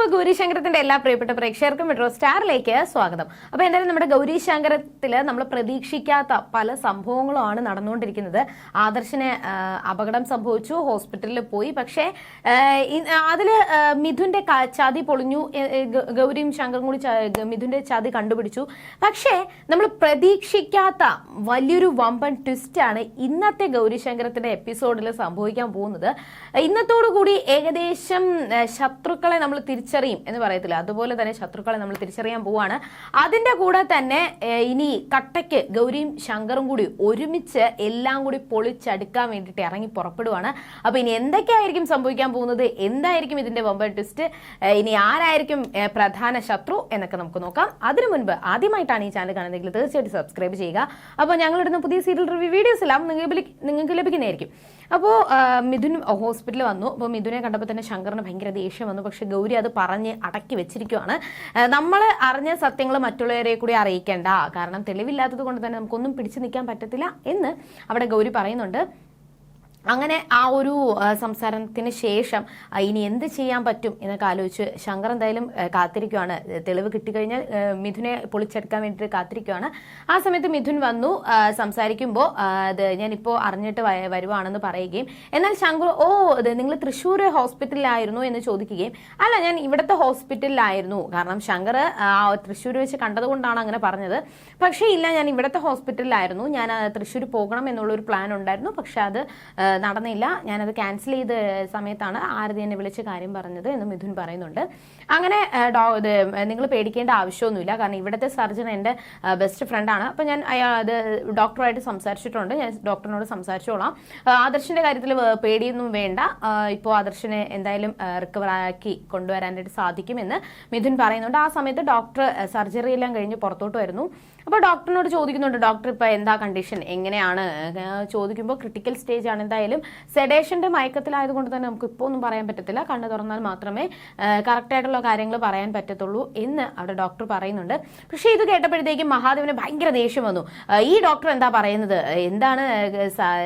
അപ്പോൾ ഗൗരിശങ്കരത്തിന്റെ എല്ലാ പ്രിയപ്പെട്ട പ്രേക്ഷകർക്കും മെട്രോ സ്റ്റാറിലേക്ക് സ്വാഗതം. അപ്പൊ എന്തായാലും നമ്മുടെ ഗൗരിശങ്കരത്തിൽ നമ്മൾ പ്രതീക്ഷിക്കാത്ത പല സംഭവങ്ങളുമാണ് നടന്നുകൊണ്ടിരിക്കുന്നത്. ആദർശിന് അപകടം സംഭവിച്ചു ഹോസ്പിറ്റലിൽ പോയി. പക്ഷേ അതിൽ മിഥുന്റെ ചതി പൊളിഞ്ഞു. ഗൗരിയും ശങ്കറും കൂടി മിഥുന്റെ ചതി കണ്ടുപിടിച്ചു. പക്ഷേ നമ്മൾ പ്രതീക്ഷിക്കാത്ത വലിയൊരു വമ്പൻ ട്വിസ്റ്റ് ആണ് ഇന്നത്തെ ഗൗരിശങ്കരത്തിന്റെ എപ്പിസോഡിൽ സംഭവിക്കാൻ പോകുന്നത്. ഇന്നത്തോടു കൂടി ഏകദേശം ശത്രുക്കളെ നമ്മൾ തിരിച്ചറിയും എന്ന് പറയത്തില്ല. അതുപോലെ തന്നെ ശത്രുക്കളെ നമ്മൾ തിരിച്ചറിയാൻ പോവാണ്. അതിന്റെ കൂടെ തന്നെ ഇനി കട്ടയ്ക്ക് ഗൗരിയും ശങ്കറും കൂടി ഒരുമിച്ച് എല്ലാം കൂടി പൊളിച്ചടുക്കാൻ വേണ്ടിയിട്ട് ഇറങ്ങി പുറപ്പെടുവാണ്. അപ്പോൾ ഇനി എന്തൊക്കെയായിരിക്കും സംഭവിക്കാൻ പോകുന്നത്? എന്തായിരിക്കും ഇതിന്റെ വമ്പൻ ട്വിസ്റ്റ്? ഇനി ആരായിരിക്കും പ്രധാന ശത്രു എന്നൊക്കെ നമുക്ക് നോക്കാം. അതിനു മുൻപ് ആദ്യമായിട്ടാണ് ഈ ചാനൽ കാണുന്നതെങ്കിൽ തീർച്ചയായിട്ടും സബ്സ്ക്രൈബ് ചെയ്യുക. അപ്പോൾ ഞങ്ങളിടുന്ന പുതിയ സീരിയൽ റിവ്യൂ വീഡിയോസ് എല്ലാം നിങ്ങൾക്ക് നിങ്ങൾക്ക് ലഭിക്കുന്നതായിരിക്കും. അപ്പോൾ മിഥുൻ ഹോസ്പിറ്റലിൽ വന്നു. അപ്പോൾ മിഥുനെ കണ്ടപ്പോൾ തന്നെ ശങ്കറിന് ഭയങ്കര ദേഷ്യം വന്നു. പക്ഷെ ഗൗരി അത് പറഞ്ഞ് അടക്കി വെച്ചിരിക്കുവാണ്. നമ്മൾ അറിഞ്ഞ സത്യങ്ങൾ മറ്റുള്ളവരെ കൂടി അറിയിക്കേണ്ട. കാരണം തെളിവില്ലാത്തത് കൊണ്ട് തന്നെ നമുക്കൊന്നും പിടിച്ചു നിൽക്കാൻ പറ്റത്തില്ല എന്ന് അവിടെ ഗൗരി പറയുന്നുണ്ട്. അങ്ങനെ ആ ഒരു സംസാരത്തിന് ശേഷം ഇനി എന്ത് ചെയ്യാൻ പറ്റും എന്നൊക്കെ ആലോചിച്ച് ശങ്കർ എന്തായാലും കാത്തിരിക്കുവാണ്. തെളിവ് കിട്ടിക്കഴിഞ്ഞാൽ മിഥുനെ പൊളിച്ചെടുക്കാൻ വേണ്ടിയിട്ട് കാത്തിരിക്കുവാണ്. ആ സമയത്ത് മിഥുൻ വന്നു സംസാരിക്കുമ്പോൾ അത് ഞാനിപ്പോൾ അറിഞ്ഞിട്ട് വരുവാണെന്ന് പറയുകയും എന്നാൽ ശങ്കർ ഓ നിങ്ങൾ തൃശ്ശൂർ ഹോസ്പിറ്റലിലായിരുന്നു എന്ന് ചോദിക്കുകയും അല്ല ഞാൻ ഇവിടുത്തെ ഹോസ്പിറ്റലിലായിരുന്നു. കാരണം ശങ്കർ തൃശ്ശൂർ വെച്ച് കണ്ടതുകൊണ്ടാണ് അങ്ങനെ പറഞ്ഞത്. പക്ഷേ ഇല്ല ഞാൻ ഇവിടുത്തെ ഹോസ്പിറ്റലിലായിരുന്നു. ഞാൻ തൃശ്ശൂർ പോകണം എന്നുള്ളൊരു പ്ലാൻ ഉണ്ടായിരുന്നു. പക്ഷെ അത് നടന്നില്ല. ഞാനത് ക്യാൻസൽ ചെയ്ത സമയത്താണ് ആരതി എന്നെ വിളിച്ച് കാര്യം പറഞ്ഞത് എന്ന് മിഥുൻ പറയുന്നുണ്ട്. അങ്ങനെ നിങ്ങൾ പേടിക്കേണ്ട ആവശ്യമൊന്നുമില്ല. കാരണം ഇവിടുത്തെ സർജൻ എന്റെ ബെസ്റ്റ് ഫ്രണ്ടാണ് അപ്പോൾ ഞാൻ അത് ഡോക്ടറുമായിട്ട് സംസാരിച്ചിട്ടുണ്ട്. ഞാൻ ഡോക്ടറിനോട് സംസാരിച്ചോളാം. ആദർശിന്റെ കാര്യത്തിൽ പേടിയൊന്നും വേണ്ട. ഇപ്പോൾ ആദർശിനെ എന്തായാലും റിക്കവർ ആക്കി കൊണ്ടുവരാനായിട്ട് സാധിക്കുമെന്ന് മിഥുൻ പറയുന്നുണ്ട്. ആ സമയത്ത് ഡോക്ടർ സർജറി എല്ലാം കഴിഞ്ഞ് പുറത്തോട്ട് വരുന്നു. അപ്പോൾ ഡോക്ടറിനോട് ചോദിക്കുന്നുണ്ട് ഡോക്ടർ ഇപ്പോൾ എന്താ കണ്ടീഷൻ? എങ്ങനെയാണ്? ചോദിക്കുമ്പോൾ ക്രിട്ടിക്കൽ സ്റ്റേജ് ആണ് എന്തായാലും. സെഡേഷന്റെ മയക്കത്തിലായതുകൊണ്ട് തന്നെ നമുക്ക് ഇപ്പോൾ ഒന്നും പറയാൻ പറ്റത്തില്ല. കണ്ണ് തുറന്നാൽ മാത്രമേ കറക്റ്റ് ആയിട്ടുള്ള കാര്യങ്ങൾ പറയാൻ പറ്റത്തുള്ളൂ എന്ന് അവിടെ ഡോക്ടർ പറയുന്നുണ്ട്. പക്ഷേ ഇത് കേട്ടപ്പോഴത്തേക്കും മഹാദേവന് ഭയങ്കര ദേഷ്യം വന്നു. ഈ ഡോക്ടർ എന്താ പറയുന്നത്? എന്താണ്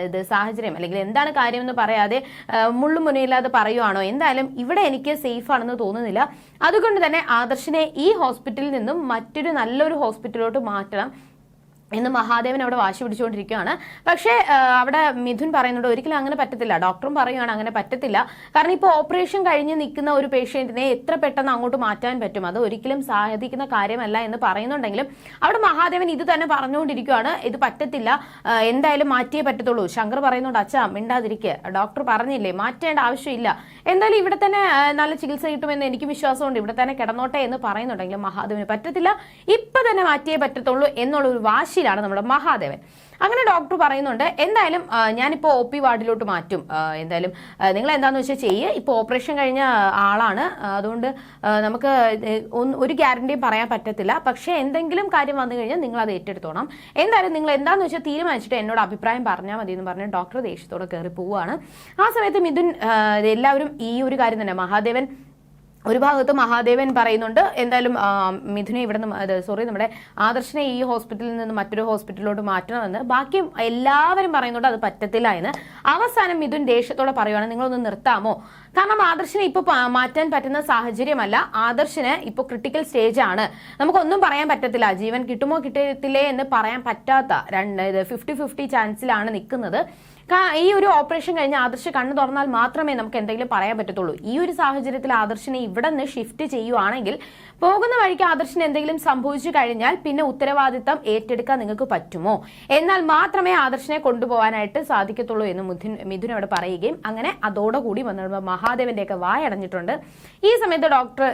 ഇത് സാഹചര്യം? അല്ലെങ്കിൽ എന്താണ് കാര്യമെന്ന് പറയാതെ ഏഹ് മുള്ളും മുനയില്ലാതെ പറയുവാണോ? എന്തായാലും ഇവിടെ എനിക്ക് സേഫ് ആണെന്ന് തോന്നുന്നില്ല. അതുകൊണ്ട് തന്നെ ആദർശിനെ ഈ ഹോസ്പിറ്റലിൽ നിന്നും മറ്റൊരു നല്ലൊരു ഹോസ്പിറ്റലിലോട്ട് മാറ്റണം. എന്ന് മഹാദേവൻ അവിടെ വാശി പിടിച്ചുകൊണ്ടിരിക്കുകയാണ്. പക്ഷേ അവിടെ മിഥുൻ പറയുന്നുണ്ട് ഒരിക്കലും അങ്ങനെ പറ്റത്തില്ല. ഡോക്ടറും പറയുകയാണ് അങ്ങനെ പറ്റത്തില്ല. കാരണം ഇപ്പോൾ ഓപ്പറേഷൻ കഴിഞ്ഞ് നിൽക്കുന്ന ഒരു പേഷ്യന്റിനെ എത്ര പെട്ടെന്ന് അങ്ങോട്ട് മാറ്റാൻ പറ്റും? അത് ഒരിക്കലും സാധിക്കുന്ന കാര്യമല്ല എന്ന് പറയുന്നുണ്ടെങ്കിലും അവിടെ മഹാദേവൻ ഇത് തന്നെ പറഞ്ഞുകൊണ്ടിരിക്കുകയാണ് ഇത് പറ്റത്തില്ല. എന്തായാലും മാറ്റിയേ പറ്റത്തുള്ളൂ. ശങ്കർ പറയുന്നുണ്ട് അച്ഛാ മിണ്ടാതിരിക്കുക ഡോക്ടർ പറഞ്ഞില്ലേ മാറ്റേണ്ട ആവശ്യമില്ല. എന്തായാലും ഇവിടെ തന്നെ നല്ല ചികിത്സ കിട്ടുമെന്ന് എനിക്ക് വിശ്വാസമുണ്ട്. ഇവിടെ തന്നെ കിടന്നോട്ടെ എന്ന് പറയുന്നുണ്ടെങ്കിലും മഹാദേവന് പറ്റത്തില്ല. ഇപ്പം തന്നെ മാറ്റിയേ പറ്റത്തുള്ളൂ എന്നുള്ള ഒരു വാശിയിലാണ് നമ്മുടെ മഹാദേവൻ. അങ്ങനെ ഡോക്ടർ പറയുന്നുണ്ട് എന്തായാലും ഞാനിപ്പോൾ ഒ പി വാർഡിലോട്ട് മാറ്റും. എന്തായാലും നിങ്ങൾ എന്താണെന്ന് വെച്ചാൽ ചെയ്യുക ഇപ്പോൾ ഓപ്പറേഷൻ കഴിഞ്ഞ ആളാണ്. അതുകൊണ്ട് നമുക്ക് ഒരു ഗ്യാരണ്ടിയും പറയാൻ പറ്റത്തില്ല. പക്ഷേ എന്തെങ്കിലും കാര്യം വന്നു കഴിഞ്ഞാൽ നിങ്ങൾ അത് ഏറ്റെടുത്തോണം. എന്തായാലും നിങ്ങൾ എന്താണെന്ന് വെച്ചാൽ തീരുമാനിച്ചിട്ട് എന്നോട് അഭിപ്രായം പറഞ്ഞാൽ മതി എന്ന് പറഞ്ഞ് ഡോക്ടർ ദേഷ്യത്തോടെ കയറി പോവുകയാണ്. ആ സമയത്ത് മിഥുൻ എല്ലാവരും ഈ ഒരു കാര്യം തന്നെ. മഹാദേവൻ ഒരു ഭാഗത്ത് മഹാദേവൻ പറയുന്നുണ്ട് എന്തായാലും മിഥുനെ ഇവിടെ നിന്ന് സോറി നമ്മുടെ ആദർശനെ ഈ ഹോസ്പിറ്റലിൽ നിന്ന് മറ്റൊരു ഹോസ്പിറ്റലിലോട്ട് മാറ്റണമെന്ന് ബാക്കി എല്ലാവരും പറയുന്നുണ്ട് അത് പറ്റത്തില്ല എന്ന്. അവസാനം മിഥുൻ ദേഷ്യത്തോടെ പറയുവാണ് നിങ്ങളൊന്ന് നിർത്താമോ? കാരണം ആദർശനെ ഇപ്പോൾ മാറ്റാൻ പറ്റുന്ന സാഹചര്യമല്ല ആദർശന് ഇപ്പോൾ ക്രിട്ടിക്കൽ സ്റ്റേജ് ആണ്. നമുക്കൊന്നും പറയാൻ പറ്റത്തില്ല ജീവൻ കിട്ടുമോ കിട്ടത്തില്ലേ എന്ന് പറയാൻ പറ്റാത്ത രണ്ട് ഫിഫ്റ്റി ഫിഫ്റ്റി ചാൻസിലാണ് നിൽക്കുന്നത്. ഈ ഒരു ഓപ്പറേഷൻ കഴിഞ്ഞ് ആദർശ് കണ്ണു തുറന്നാൽ മാത്രമേ നമുക്ക് എന്തെങ്കിലും പറയാൻ പറ്റത്തുള്ളൂ. ഈ ഒരു സാഹചര്യത്തിൽ ആദർശിനെ ഇവിടെ നിന്ന് ഷിഫ്റ്റ് ചെയ്യുവാണെങ്കിൽ പോകുന്ന വഴിക്ക് ആദർശിന് എന്തെങ്കിലും സംഭവിച്ചു കഴിഞ്ഞാൽ പിന്നെ ഉത്തരവാദിത്തം ഏറ്റെടുക്കാൻ നിങ്ങൾക്ക് പറ്റുമോ? എന്നാൽ മാത്രമേ ആദർശിനെ കൊണ്ടുപോകാനായിട്ട് സാധിക്കത്തുള്ളൂ എന്ന് മിഥുൻ മിഥുൻ അവിടെ പറയുകയും അങ്ങനെ അതോടുകൂടി വന്ന മഹാദേവന്റെയൊക്കെ വായടഞ്ഞിട്ടുണ്ട്. ഈ സമയത്ത് ഡോക്ടർ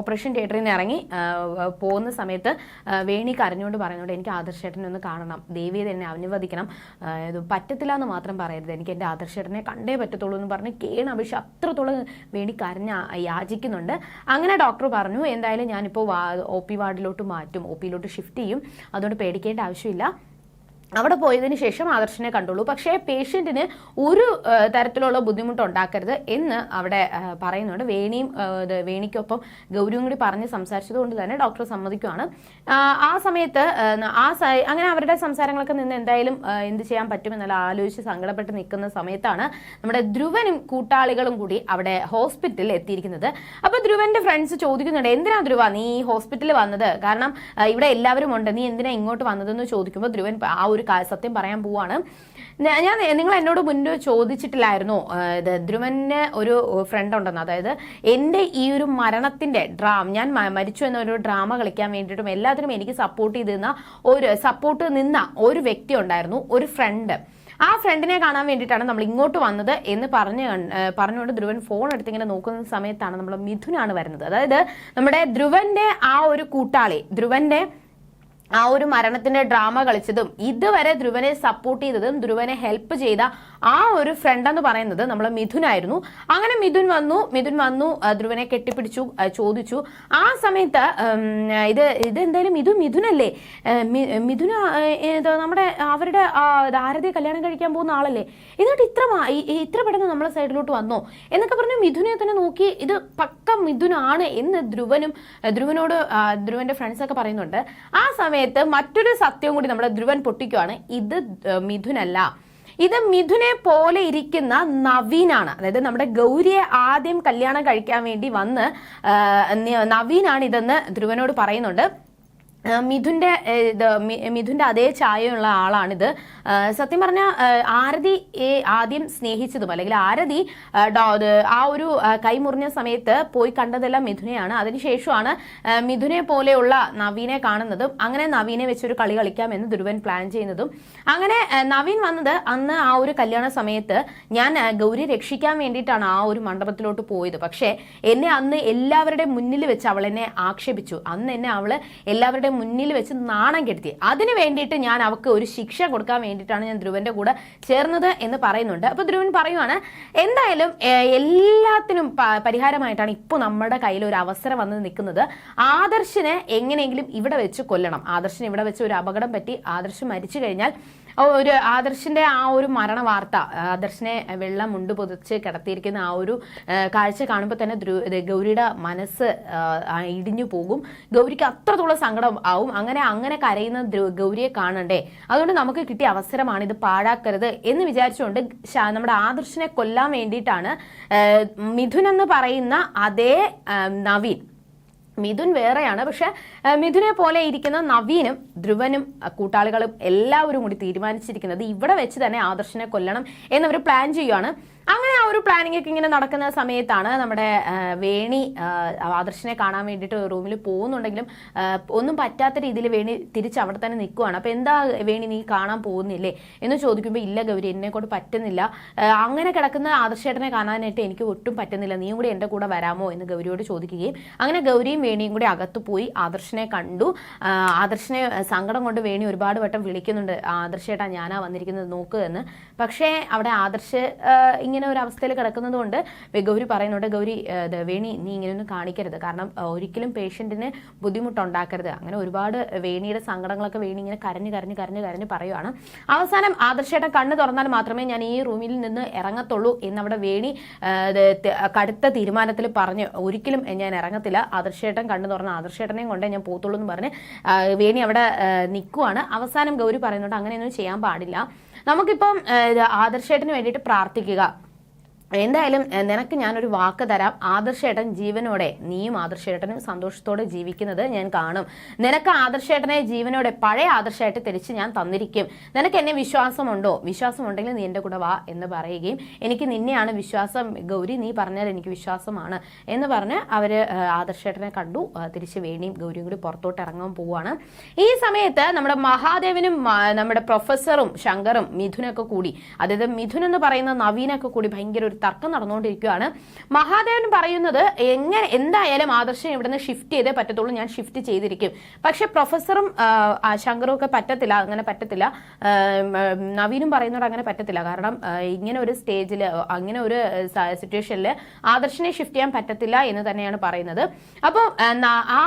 ഓപ്പറേഷൻ തിയേറ്ററിൽ നിന്ന് ഇറങ്ങി പോകുന്ന സമയത്ത് വേണി കരഞ്ഞുകൊണ്ട് പറയുന്നുണ്ട് എനിക്ക് ആദർശേട്ടനെ ഒന്ന് കാണണം. ദേവിയെ തന്നെ അനുവദിക്കണം. പറ്റത്തില്ല എന്ന് മാത്രം പറയരുത്. എനിക്ക് എന്റെ ആദർശനെ കണ്ടേ പറ്റത്തുള്ളൂ എന്ന് പറഞ്ഞ് കേണ അഭിഷ അത്രത്തോളം വേണ്ടി കരഞ്ഞ യാചിക്കുന്നുണ്ട്. അങ്ങനെ ഡോക്ടർ പറഞ്ഞു എന്തായാലും ഞാനിപ്പോൾ ഒ പി വാർഡിലോട്ട് മാറ്റും ഒ പിയിലോട്ട് ഷിഫ്റ്റ് ചെയ്യും. അതുകൊണ്ട് പേടിക്കേണ്ട ആവശ്യമില്ല. അവിടെ പോയതിന് ശേഷം ആദർശിനെ കണ്ടുള്ളൂ. പക്ഷേ പേഷ്യന്റിന് ഒരു തരത്തിലുള്ള ബുദ്ധിമുട്ട് ഉണ്ടാക്കരുത് എന്ന് അവിടെ പറയുന്നുണ്ട്. വേണിയും വേണിക്കൊപ്പം ഗൗരിയും കൂടി പറഞ്ഞ് സംസാരിച്ചത് കൊണ്ട് തന്നെ ഡോക്ടർ സമ്മതിക്കുവാണ്. ആ, സമയത്ത് ആ, അങ്ങനെ അവരുടെ സംസാരങ്ങളൊക്കെ നിന്ന് എന്തായാലും എന്ത് ചെയ്യാൻ പറ്റുമെന്നുള്ള ആലോചിച്ച് സങ്കടപ്പെട്ട് നിൽക്കുന്ന സമയത്താണ് നമ്മുടെ ധ്രുവനും കൂട്ടാളികളും കൂടി അവിടെ ഹോസ്പിറ്റലിൽ എത്തിയിരിക്കുന്നത്. അപ്പോൾ ധ്രുവന്റെ ഫ്രണ്ട്സ് ചോദിക്കുന്നുണ്ട് എന്തിനാ ധ്രുവ നീ ഈ ഹോസ്പിറ്റലിൽ വന്നത്? കാരണം ഇവിടെ എല്ലാവരും ഉണ്ട്. നീ എന്തിനാ ഇങ്ങോട്ട് വന്നതെന്ന് ചോദിക്കുമ്പോൾ ധ്രുവൻ ആ ഒരു കാ- സത്യം പറയാൻ പോവാണ്. ഞാൻ നിങ്ങൾ എന്നോട് മുൻപ് ചോദിച്ചിട്ടില്ലായിരുന്നു. ഇത് ധ്രുവന് ഒരു ഫ്രണ്ട് ഉണ്ടെന്ന്. അതായത് എന്റെ ഈ ഒരു മരണത്തിന്റെ ഡ്രാം ഞാൻ മരിച്ചു എന്നൊരു ഡ്രാമ കളിക്കാൻ വേണ്ടിയിട്ടും എല്ലാത്തിനും എനിക്ക് സപ്പോർട്ട് ചെയ്ത് നിന്ന ഒരു സപ്പോർട്ട് നിന്ന ഒരു വ്യക്തി ഉണ്ടായിരുന്നു ഒരു ഫ്രണ്ട് ആ ഫ്രണ്ടിനെ കാണാൻ വേണ്ടിയിട്ടാണ് നമ്മൾ ഇങ്ങോട്ട് വന്നത് എന്ന് പറഞ്ഞ് പറഞ്ഞുകൊണ്ട് ധ്രുവൻ ഫോൺ എടുത്ത് ഇങ്ങനെ നോക്കുന്ന സമയത്താണ് നമ്മൾ മിഥുനാണ് വരുന്നത്. അതായത് നമ്മുടെ ധ്രുവന്റെ ആ ഒരു കൂട്ടാളി ധ്രുവന്റെ ആ ഒരു മരണത്തിന്റെ ഡ്രാമ കളിച്ചതും ഇതുവരെ ധ്രുവനെ സപ്പോർട്ട് ചെയ്തതും ധ്രുവനെ ഹെൽപ്പ് ചെയ്ത ആ ഒരു ഫ്രണ്ട് എന്ന് പറയുന്നത് നമ്മളെ മിഥുനായിരുന്നു അങ്ങനെ മിഥുൻ വന്നു മിഥുൻ വന്നു ധ്രുവനെ കെട്ടിപ്പിടിച്ചു ചോദിച്ചു. ആ സമയത്ത് ഇത് ഇതെന്തായാലും ഇതും ഇത് മിഥുനല്ലേ? മിഥുന നമ്മുടെ അവരുടെ ആരതി കല്യാണം കഴിക്കാൻ പോകുന്ന ആളല്ലേ? എന്നിട്ട് ഇത്ര ഇത്ര പെട്ടെന്ന് നമ്മളെ സൈഡിലോട്ട് വന്നോ? എന്നൊക്കെ പറഞ്ഞു മിഥുനെ തന്നെ നോക്കി ഇത് പക്ക മിഥുനാണ് എന്ന് ധ്രുവനും ധ്രുവനോട് ധ്രുവന്റെ ഫ്രണ്ട്സ് ഒക്കെ പറയുന്നുണ്ട്. ആ സമയത്ത് മറ്റൊരു സത്യം കൂടി നമ്മുടെ ധ്രുവൻ പൊട്ടിക്കുവാണ്. ഇത് മിഥുനല്ല. ഇത് മിഥുനെ പോലെ ഇരിക്കുന്ന നവീനാണ്. അതായത് നമ്മുടെ ഗൗരിയെ ആദ്യം കല്യാണം കഴിക്കാൻ വേണ്ടി വന്ന് നവീനാണ് ഇതെന്ന് ധ്രുവനോട് പറയുന്നുണ്ട്. ആ, മിഥുന്റെ ഇത് മിഥുന്റെ അതേ ചായയുള്ള ആളാണിത്. സത്യം പറഞ്ഞാൽ ആരതി ആദ്യം സ്നേഹിച്ചതും അല്ലെങ്കിൽ ആരതി ആ, ഒരു കൈമുറിഞ്ഞ സമയത്ത് പോയി കണ്ടതെല്ലാം മിഥുനെയാണ്. അതിനുശേഷമാണ് മിഥുനെ പോലെയുള്ള നവീനെ കാണുന്നതും അങ്ങനെ നവീനെ വെച്ചൊരു കളി കളിക്കാമെന്ന് ധ്രുവൻ പ്ലാൻ ചെയ്യുന്നതും. അങ്ങനെ നവീൻ വന്നത് അന്ന് ആ ഒരു കല്യാണ സമയത്ത് ഞാൻ ഗൗരി രക്ഷിക്കാൻ വേണ്ടിയിട്ടാണ് ആ ഒരു മണ്ഡപത്തിലോട്ട് പോയത്. പക്ഷേ എന്നെ അന്ന് എല്ലാവരുടെ മുന്നിൽ വെച്ച് അവൾ എന്നെ ആക്ഷേപിച്ചു. അന്ന് എന്നെ അവൾ എല്ലാവരുടെ മുന്നിൽ വെച്ച് നാണം കെടുത്തി. അതിന് വേണ്ടിയിട്ട് ഞാൻ അവൾക്ക് ഒരു ശിക്ഷ കൊടുക്കാൻ വേണ്ടിയിട്ടാണ് ഞാൻ ധ്രുവന്റെ കൂടെ ചേർന്നത് എന്ന് പറയുന്നുണ്ട്. അപ്പൊ ധ്രുവൻ പറയുവാണ് എന്തായാലും എല്ലാത്തിനും പരിഹാരമായിട്ടാണ് ഇപ്പോൾ നമ്മുടെ കയ്യിൽ ഒരു അവസരം വന്ന് നിൽക്കുന്നത്. ആദർശിനെ എങ്ങനെയെങ്കിലും ഇവിടെ വെച്ച് കൊല്ലണം. ആദർശിന് ഇവിടെ വെച്ച് ഒരു അപകടം പറ്റി ആദർശ് മരിച്ചു കഴിഞ്ഞാൽ ഒരു ആദർശിന്റെ ആ ഒരു മരണ വാർത്ത ആദർശിനെ വെള്ളം മുണ്ട് പൊതിച്ച് കിടത്തിയിരിക്കുന്ന ആ ഒരു കാഴ്ച കാണുമ്പോൾ തന്നെ ഗൗരിയുടെ മനസ്സ് ഇടിഞ്ഞു പോകും. ഗൗരിക്ക് അത്രത്തോളം സങ്കടം ആവും. അങ്ങനെ അങ്ങനെ കരയുന്ന ഗൗരിയെ കാണണ്ടേ? അതുകൊണ്ട് നമുക്ക് കിട്ടിയ അവസരമാണ് ഇത് പാഴാക്കരുത് എന്ന് വിചാരിച്ചുകൊണ്ട് നമ്മുടെ ആദർശിനെ കൊല്ലാൻ വേണ്ടിയിട്ടാണ് മിഥുൻ എന്ന് പറയുന്ന അതേ നവീൻ മിഥുൻ വേറെയാണ്. പക്ഷെ മിഥുനെ പോലെ ഇരിക്കുന്ന നവീനും ധ്രുവനും കൂട്ടാളികളും എല്ലാവരും കൂടി തീരുമാനിച്ചിരിക്കുന്നത് ഇവിടെ വെച്ച് തന്നെ ആദർശനെ കൊല്ലണം എന്നവർ പ്ലാൻ ചെയ്യുകയാണ് അങ്ങനെ ആ ഒരു പ്ലാനിംഗ് ഒക്കെ ഇങ്ങനെ നടക്കുന്ന സമയത്താണ് നമ്മുടെ വേണി ആദർശിനെ കാണാൻ വേണ്ടിയിട്ട് റൂമിൽ പോകുന്നുണ്ടെങ്കിലും ഒന്നും പറ്റാത്ത രീതിയിൽ വേണി തിരിച്ച് അവിടെ തന്നെ നിൽക്കുവാണ്. അപ്പോൾ എന്താ വേണി നീ കാണാൻ പോകുന്നില്ലേ എന്ന് ചോദിക്കുമ്പോൾ ഇല്ല ഗൗരി എന്നെ കൊണ്ട് പറ്റുന്നില്ല. അങ്ങനെ കിടക്കുന്ന ആദർശേട്ടനെ കാണാനായിട്ട് എനിക്ക് ഒട്ടും പറ്റുന്നില്ല. നീയും കൂടി എന്റെ കൂടെ വരാമോ എന്ന് ഗൗരിയോട് ചോദിക്കുകയും അങ്ങനെ ഗൗരിയും വേണിയും കൂടി അകത്ത് പോയി ആദർശിനെ കണ്ടു. ആദർശിനെ സങ്കടം കൊണ്ട് വേണി ഒരുപാട് വട്ടം വിളിക്കുന്നുണ്ട്. ആദർശേട്ടാ ഞാനാ വന്നിരിക്കുന്നത് നോക്കുക എന്ന്. പക്ഷേ അവിടെ ആദർശ് ഇങ്ങനെ ഒരു അവസ്ഥയിൽ കിടക്കുന്നത് കൊണ്ട് ഗൗരി പറയുന്നുണ്ട് ഗൗരി വേണി നീ ഇങ്ങനെയൊന്നും കാണിക്കരുത്. കാരണം ഒരിക്കലും പേഷ്യന്റിന് ബുദ്ധിമുട്ടുണ്ടാക്കരുത്. അങ്ങനെ ഒരുപാട് വേണിയുടെ സങ്കടങ്ങളൊക്കെ വേണി ഇങ്ങനെ കരഞ്ഞു കരഞ്ഞു കരഞ്ഞു കരഞ്ഞ് പറയുവാണ്. അവസാനം ആദർശേട്ടൻ കണ്ണ് തുറന്നാൽ മാത്രമേ ഞാൻ ഈ റൂമിൽ നിന്ന് ഇറങ്ങത്തുള്ളൂ എന്നവിടെ വേണി കടുത്ത തീരുമാനത്തിൽ പറഞ്ഞ്. ഒരിക്കലും ഞാൻ ഇറങ്ങത്തില്ല. ആദർശേട്ടൻ കണ്ണു തുറന്ന ആദർശേട്ടനെയും കൊണ്ടേ ഞാൻ പോത്തുള്ളൂ എന്ന് പറഞ്ഞ് വേണി അവിടെ നിൽക്കുവാണ് അവസാനം ഗൗരി പറയുന്നുണ്ട് അങ്ങനെയൊന്നും ചെയ്യാൻ പാടില്ല. നമുക്കിപ്പം ആദർശേട്ടന് വേണ്ടിയിട്ട് പ്രാർത്ഥിക്കുക. എന്തായാലും നിനക്ക് ഞാനൊരു വാക്ക് തരാം. ആദർശേട്ടൻ ജീവനോടെ നീയും ആദർശേട്ടനും സന്തോഷത്തോടെ ജീവിക്കുന്നത് ഞാൻ കാണും. നിനക്ക് ആദർശേട്ടനെ ജീവനോടെ പഴയ ആദർശമായിട്ട് തിരിച്ച് ഞാൻ തന്നിരിക്കും. നിനക്ക് എന്നെ വിശ്വാസമുണ്ടോ? വിശ്വാസമുണ്ടെങ്കിൽ നീ എന്റെ കൂടെ വാ എന്ന് പറയുകയും എനിക്ക് നിന്നെയാണ് വിശ്വാസം ഗൗരി നീ പറഞ്ഞാൽ എനിക്ക് വിശ്വാസമാണ് എന്ന് പറഞ്ഞ് അവർ ആദർശേട്ടനെ കണ്ടു. തിരിച്ച് വേണിയും ഗൗരിയും കൂടി പുറത്തോട്ട് ഇറങ്ങാൻ പോവുകയാണ് ഈ സമയത്ത് നമ്മുടെ മഹാദേവനും നമ്മുടെ പ്രൊഫസറും ശങ്കറും മിഥുനൊക്കെ കൂടി അതായത് മിഥുൻ എന്ന് പറയുന്ന നവീനൊക്കെ കൂടി ഭയങ്കര ഒരു തർക്കം നടന്നുകൊണ്ടിരിക്കുകയാണ്. മഹാദേവൻ പറയുന്നത് എങ്ങനെ എന്തായാലും ആദർശം ഇവിടുന്ന് ഷിഫ്റ്റ് ചെയ്തേ പറ്റത്തുള്ളൂ ഞാൻ ഷിഫ്റ്റ് ചെയ്തിരിക്കും. പക്ഷെ പ്രൊഫസറും ശങ്കറും ഒക്കെ പറ്റത്തില്ല അങ്ങനെ പറ്റത്തില്ല. നവീനും പറയുന്നത് അങ്ങനെ പറ്റത്തില്ല. കാരണം ഇങ്ങനെ ഒരു സ്റ്റേജിൽ അങ്ങനെ ഒരു സിറ്റുവേഷനിൽ ആദർശിനെ ഷിഫ്റ്റ് ചെയ്യാൻ പറ്റത്തില്ല എന്ന് തന്നെയാണ് പറയുന്നത്. അപ്പോൾ ആ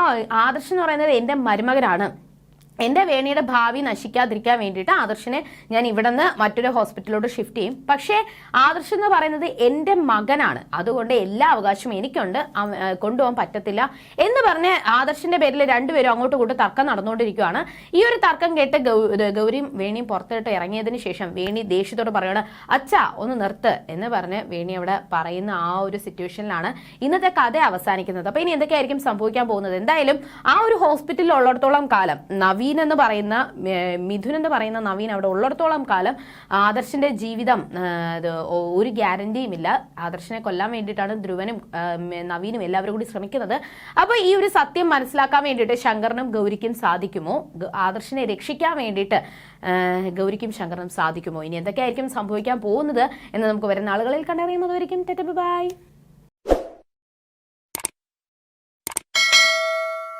ആദർശ് എന്ന് പറയുന്നത് എന്റെ മരുമകനാണ്. എന്റെ വേണിയുടെ ഭാവി നശിക്കാതിരിക്കാൻ വേണ്ടിയിട്ട് ആദർശിനെ ഞാൻ ഇവിടെ നിന്ന് മറ്റൊരു ഹോസ്പിറ്റലിലോട്ട് ഷിഫ്റ്റ് ചെയ്യും. പക്ഷേ ആദർശ് എന്ന് പറയുന്നത് എന്റെ മകനാണ്. അതുകൊണ്ട് എല്ലാ അവകാശവും എനിക്കുണ്ട്. കൊണ്ടുപോകാൻ പറ്റത്തില്ല എന്ന് പറഞ്ഞ് ആദർശിന്റെ പേരിൽ രണ്ടുപേരും അങ്ങോട്ടും ഇങ്ങോട്ട് തർക്കം നടന്നുകൊണ്ടിരിക്കുകയാണ്. ഈ ഒരു തർക്കം കേട്ട് ഗൗരിയും വേണിയും പുറത്തോട്ട് ഇറങ്ങിയതിന് ശേഷം വേണി ദേഷ്യത്തോട് പറയുകയാണ് അച്ഛാ ഒന്ന് നിർത്ത് എന്ന് പറഞ്ഞ് വേണി അവിടെ പറയുന്ന ആ ഒരു സിറ്റുവേഷനിലാണ് ഇന്നത്തെ കഥ അവസാനിക്കുന്നത്. അപ്പോൾ ഇനി എന്തൊക്കെയായിരിക്കും സംഭവിക്കാൻ പോകുന്നത്? എന്തായാലും ആ ഒരു ഹോസ്പിറ്റലിൽ ഉള്ളിടത്തോളം കാലം നവീൻ എന്ന് പറയുന്ന മിഥുൻ എന്ന് പറയുന്ന നവീൻ അവിടെ ഉള്ളിടത്തോളം കാലം ആദർശിന്റെ ജീവിതം ഒരു ഗ്യാരണ്ടിയും ഇല്ല. ആദർശിനെ കൊല്ലാൻ വേണ്ടിയിട്ടാണ് ധ്രുവനും നവീനും എല്ലാവരും കൂടി ശ്രമിക്കുന്നത്. അപ്പൊ ഈ ഒരു സത്യം മനസ്സിലാക്കാൻ വേണ്ടിയിട്ട് ശങ്കറിനും ഗൗരിക്കും സാധിക്കുമോ? ആദർശിനെ രക്ഷിക്കാൻ വേണ്ടിയിട്ട് ഗൗരിക്കും ശങ്കറിനും സാധിക്കുമോ? ഇനി എന്തൊക്കെയായിരിക്കും സംഭവിക്കാൻ പോകുന്നത് എന്ന് നമുക്ക് വരുന്ന ആളുകളിൽ കണ്ടറിയുന്നതായിരിക്കും. ബൈ.